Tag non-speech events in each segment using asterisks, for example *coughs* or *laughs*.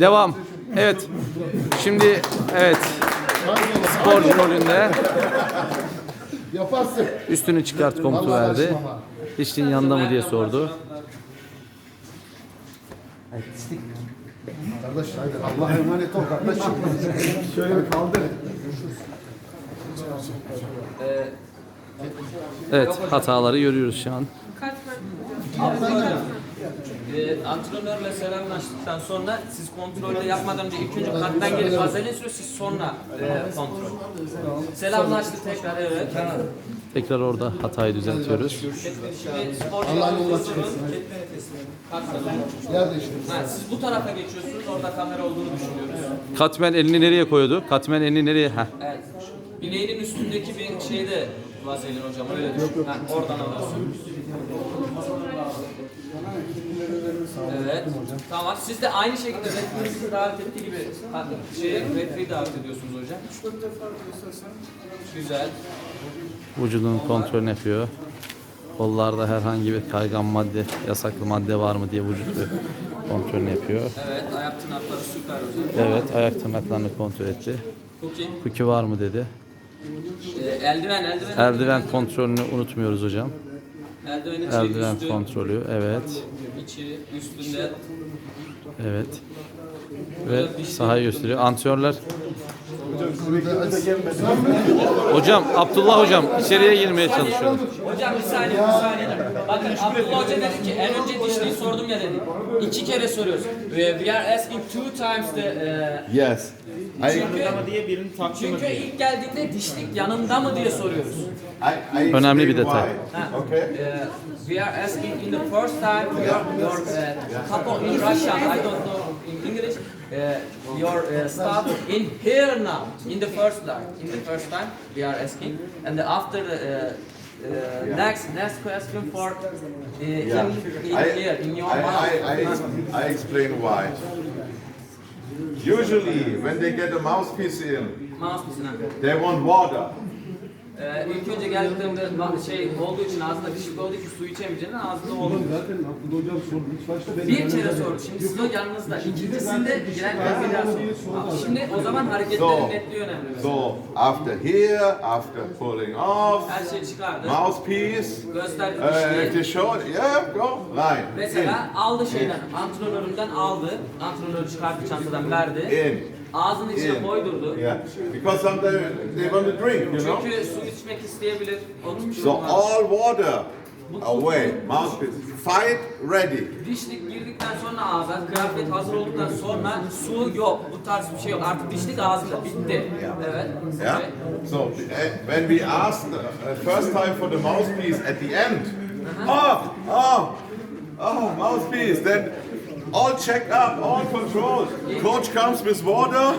Devam. Evet. Şimdi evet sporcu rolünde Yaparsın. üstünü çıkart komutu verdi. Dişliğin yanında mı diye sordu. Kardeş haydi Allah'a emanet ol kardeşim. Şöyle bir kaldır. Evet hataları görüyoruz şu an. Ee, antrenörle selamlaştıktan sonra siz kontrolde yapmadan önce ilk önce kalpten gelip vazelin sürüyor siz sonra e, kontrol. Selamlaştık tekrar evet. Tekrar orada hatayı düzeltiyoruz. Şimdi sporcu Allah'ın yolunu yolunuz açık sorun. etsin. Kalkın. Yer değiştir. Ha, siz bu tarafa geçiyorsunuz orada kamera olduğunu düşünüyoruz. Katmen elini nereye koydu? Katmen elini nereye? Heh. Evet. Bileğinin üstündeki bir şeyde vazelin hocam öyle düşün. Ha, oradan alıyorsun. Evet. Tamam. Siz de aynı şekilde referinizi davet ettiği gibi şey referi davet ediyorsunuz hocam. Güzel. Vücudun kontrolünü yapıyor. Kollarda herhangi bir kaygan madde, yasaklı madde var mı diye vücut kontrolünü yapıyor. Evet. Ayak tırnakları süper hocam. Evet, ayak tırnaklarını kontrol etti. Cookie. Kuki var mı dedi. Ee, eldiven, eldiven. Eldiven kontrolünü unutmuyoruz hocam. Eldiven içi, Eldiven üstü, kontrolü, evet, içi, üstünde. evet. Ve sahayı gösteriyor. Antrenörler. Hocam, Abdullah hocam içeriye girmeye çalışıyor. Hocam bir saniye, bir saniye. Bakın Abdullah Hoca dedi ki en önce dişliği sordum ya dedi. İki kere soruyoruz. We are asking two times the... e, Yes. Çünkü, çünkü ilk geldiğinde dişlik yanında mı diye soruyoruz. Önemli bir detay. Okay. Uh, we are asking in the first time your your uh, couple in Russian I don't know in English uh, your uh, stuff in here now in the first line, in the first time we are asking and after the uh, uh, next next question for uh, Yeah. in, in I, here in your I, mouth. I, I, I explain why. Usually, when they get a mouthpiece in, Mouse mısın ha? they want water. Ee, ilk önce geldiklerinde şey olduğu için ağzında dişlik olduğu için su içemeyeceğinden ağzında olur. Zaten Abdullah hocam sordu. İlk başta ben Bir kere sordu. Şimdi siz o yanınızda. İkincisinde girerken bir daha sordu. Şimdi o zaman hareketlerin netliği önemli. so after here, after pulling off, Her şey çıkardı. mouthpiece, Gösterdi uh, it, yeah, go, line, Mesela aldı şeyden, antrenöründen aldı. Antrenörü çıkarttı çantadan verdi. in, Ağzının içine in. koydurdu. Yeah, because sometimes they want to drink, you know. Çünkü su içmek isteyebilir. Onun için So all water away, mouthpiece, fight ready. Dişlik girdikten sonra ağza, kıyafet hazır olduktan sonra su yok. Bu tarz bir şey yok. Artık dişlik ağzında bitti. Evet. Yeah. So uh, when we asked uh, first time for the mouthpiece at the end, oh, oh, oh, mouthpiece, then all checked up, all controlled. Coach comes with water,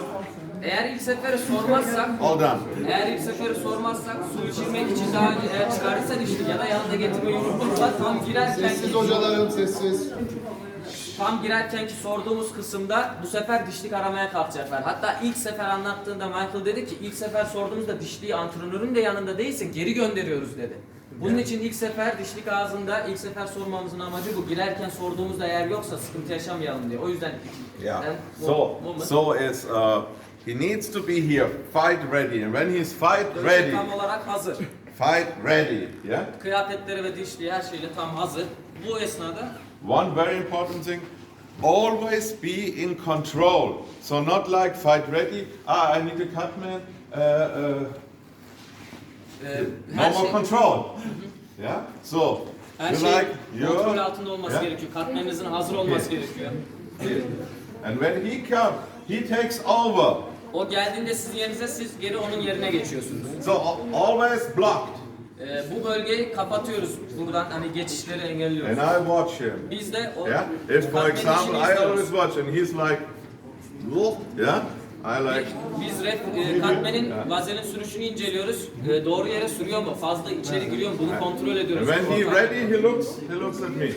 Eğer ilk sefere sormazsak all done. Eğer ilk seferi sormazsak su içirmek için daha önce eğer çıkarırsa dişlik ya da yanında getirmeyi unutursa tam girerken Sessiz hocalarım sessiz. Tam girerken ki sorduğumuz kısımda bu sefer dişlik aramaya kalkacaklar. Hatta ilk sefer anlattığında Michael dedi ki ilk sefer sorduğumuzda dişliği antrenörün de yanında değilse geri gönderiyoruz dedi. Bunun için ilk sefer dişlik ağzında ilk sefer sormamızın amacı bu. Girerken sorduğumuzda eğer yoksa sıkıntı yaşamayalım diye. O yüzden Yeah. So moment. so it's uh, he needs to be here, fight ready, and when he's fight ready, tam olarak hazır. fight ready. Yeah. Kıyafetleri ve dişliği her şeyle tam hazır. Bu esnada One very important thing always be in control. So, not like fight ready, ah, I need a cut man, uh, uh, e, no her more şey control. Yeah? So, Her you şey like, kontrol altında olması Yeah. gerekiyor. Katmeninizin hazır olması gerekiyor. and when he comes, he takes over. O geldiğinde sizin yerinize siz geri onun yerine geçiyorsunuz. So, al- always blocked. Ee, bu bölgeyi kapatıyoruz. Buradan hani geçişleri engelliyoruz. And I watch him. Biz de o Yeah? If, for katmenin example, işini I always izliyoruz. watch and he's like, "Look," yeah? I like, Biz ref, e, katmenin vazelin sürüşünü inceliyoruz. E, doğru yere sürüyor mu? Fazla içeri giriyor mu? Bunu kontrol and ediyoruz. when he ready, he looks, he looks at me.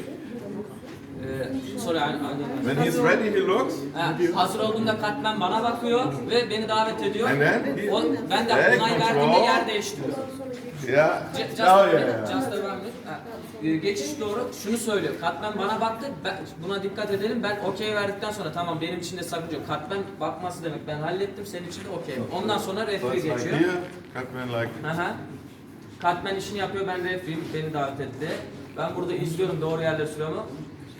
Ee, sorry. When he's ready, he looks. Ha, hazır olduğumda katman bana bakıyor ve beni davet ediyor. And then? O, ben de Hey, onay control. verdiğimde yer değiştiriyor. Yeah. Ju- Just, Oh yeah. yeah. just a minute. Ha, e, Geçiş doğru. Şunu söylüyor. Katman bana baktı. Ben, buna dikkat edelim. Ben okey verdikten sonra tamam benim için de sakınca yok. Katman bakması demek. Ben hallettim. Senin için de okey. Ondan sonra So referee it's like geçiyor. here, Cutman like. Aha. Katman işini yapıyor. Ben referee'yim. Beni davet etti. Ben burada izliyorum doğru yerleri sürüyor mu?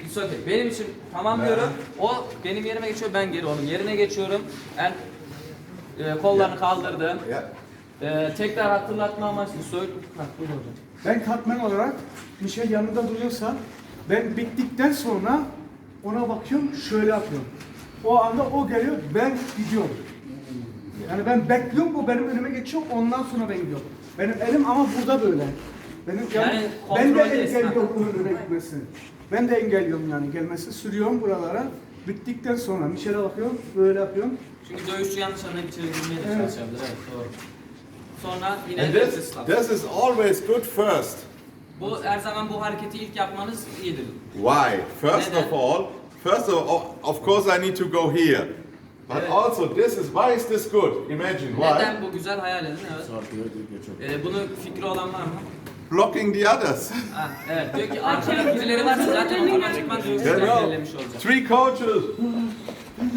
It's okay. Benim için tamam diyorum. O benim yerime geçiyor. Ben geri onun yerine geçiyorum. Ben e, kollarını kaldırdım. Yeah. E, tekrar hatırlatma amaçlı söyle. Ha, buyur hocam. Ben katman olarak Michel yanında duruyorsa ben bittikten sonra ona bakıyorum şöyle yapıyorum. O anda o geliyor ben gidiyorum. Yani ben bekliyorum o benim önüme geçiyor ondan sonra ben gidiyorum. Benim elim ama burada böyle. Benim yani, Yani ben de kontroldeyiz, engelliyorum ha. onun önüme gitmesini. Ben de engelliyorum yani gelmesi. Sürüyorum buralara. Bittikten sonra Michel'e bakıyorum böyle yapıyorum. Çünkü dövüşçü yanlış anlayıp çevirmeye de Evet. çalışabilir. Evet doğru. Sonra yine And this, this is always good first. Bu her zaman bu hareketi ilk yapmanız iyidir. Why? First Neden? of all, first of all, of course I need to go here. But Evet. also this is, why is this good? Imagine, why? Neden bu güzel hayal edin evet. Ee, bunun fikri olan var mı? Blocking the others. Ha, evet diyor ki arkada birileri varsa zaten otomatikman dövüşçü Yeah, no. engellemiş olacak. Three coaches.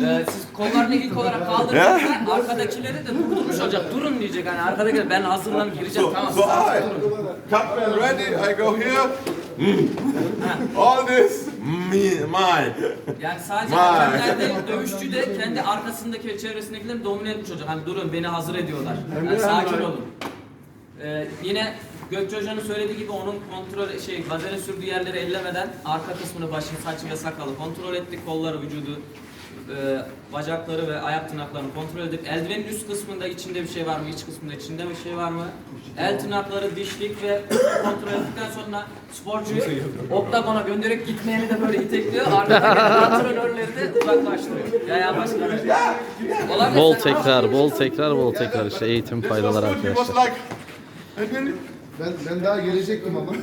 Ee, siz kollarını ilk olarak kaldırdığınızda arkadakileri de durdurmuş olacak. Durun diyecek hani arkadakiler ben hazırlanıp gireceğim So, tamam. so siz I, durun. Cutman ready, I go here. Mm. All this, me, mine. Yani sadece Vay. hakemler değil, dövüşçü de kendi arkasındaki ve çevresindekileri domine etmiş olacak. Hani durun beni hazır ediyorlar. Yani sakin olun. Ee, yine Gökçe Hoca'nın söylediği gibi onun kontrol şey gazerin sürdüğü yerleri ellemeden arka kısmını başını saçı ve sakalı kontrol ettik. Kolları, vücudu, e, bacakları ve ayak tırnaklarını kontrol edip eldivenin üst kısmında içinde bir şey var mı, iç kısmında içinde bir şey var mı? El tırnakları dişlik ve *coughs* kontrol ettikten sonra sporcuyu oktagona göndererek gitmeyeni de böyle itekliyor. Arkadaki *laughs* antrenörleri de uzaklaştırıyor. Ya ya başka bir şey. Olabilir, Bol tekrar, bol tekrar, bol tekrar işte eğitim faydaları arkadaşlar. Ben, ben daha gelecektim ama. *laughs*